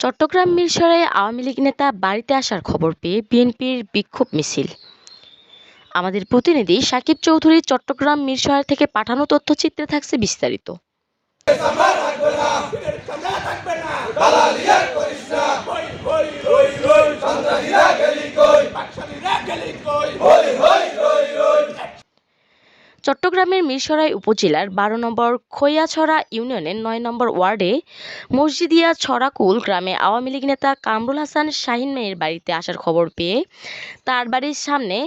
চট্টগ্রাম মিরসরাই আওয়ামী লীগ নেতা বাড়িতে আসার খবর পেয়ে বিএনপির বিক্ষোভ মিছিল। আমাদের প্রতিনিধি সাকিব চৌধুরী চট্টগ্রাম মিরসরাই থেকে পাঠানো তথ্যচিত্রে থাকছে বিস্তারিত। চট্টগ্রামের মিরসরাই উপজেলার বারো নম্বর খৈয়াছড়া ইউনিয়নের নয় নম্বর ওয়ার্ডে মসজিদিয়া ছড়াকুল গ্রামে আওয়ামী লীগ নেতা কামরুল হাসান শাহিন মেয়ের বাড়িতে আসার খবর পেয়ে তার বাড়ির সামনে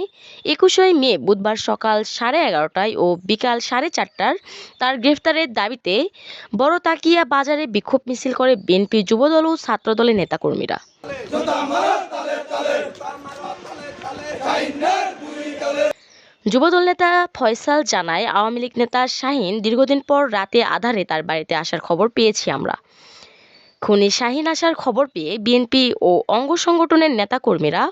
একুশে মে বুধবার সকাল সাড়ে এগারোটায় ও বিকাল সাড়ে চারটার তার গ্রেফতারের দাবিতে বড় তাকিয়া বাজারে বিক্ষোভ মিছিল করে বিএনপি যুবদল ও ছাত্রদলের নেতাকর্মীরা যুবদল নেতা ফয়সাল জানায়, আওয়ামী লীগ নেতা শাহিন দীর্ঘদিন পর রাতে আধারে তার বাড়িতে আসার খবর পেয়েছি আমরা। খুনি শাহিন আসার খবর পেয়ে বিএনপি ও অঙ্গ সংগঠনের নেতাকর্মীরা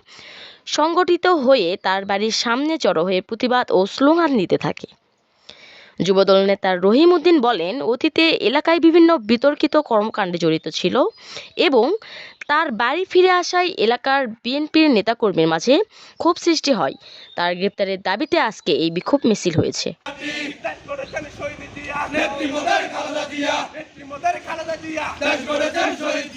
সংগঠিত হয়ে তার বাড়ির সামনে জড়ো হয়ে প্রতিবাদ ও স্লোগান দিতে থাকে। যুবদল নেতা রহিম উদ্দিন বলেন, অতীতে এলাকায় বিভিন্ন বিতর্কিত কর্মকাণ্ডে জড়িত ছিল এবং তার বাড়ি ফিরে আসায় এলাকার বিএনপির নেতাকর্মীর মাঝে ক্ষোভ সৃষ্টি হয়। তার গ্রেপ্তারের দাবিতে আজকে এই বিক্ষোভ মিছিল হয়েছে। নেত্রী মোদের নেত্রী মোদের দেশ শহীদ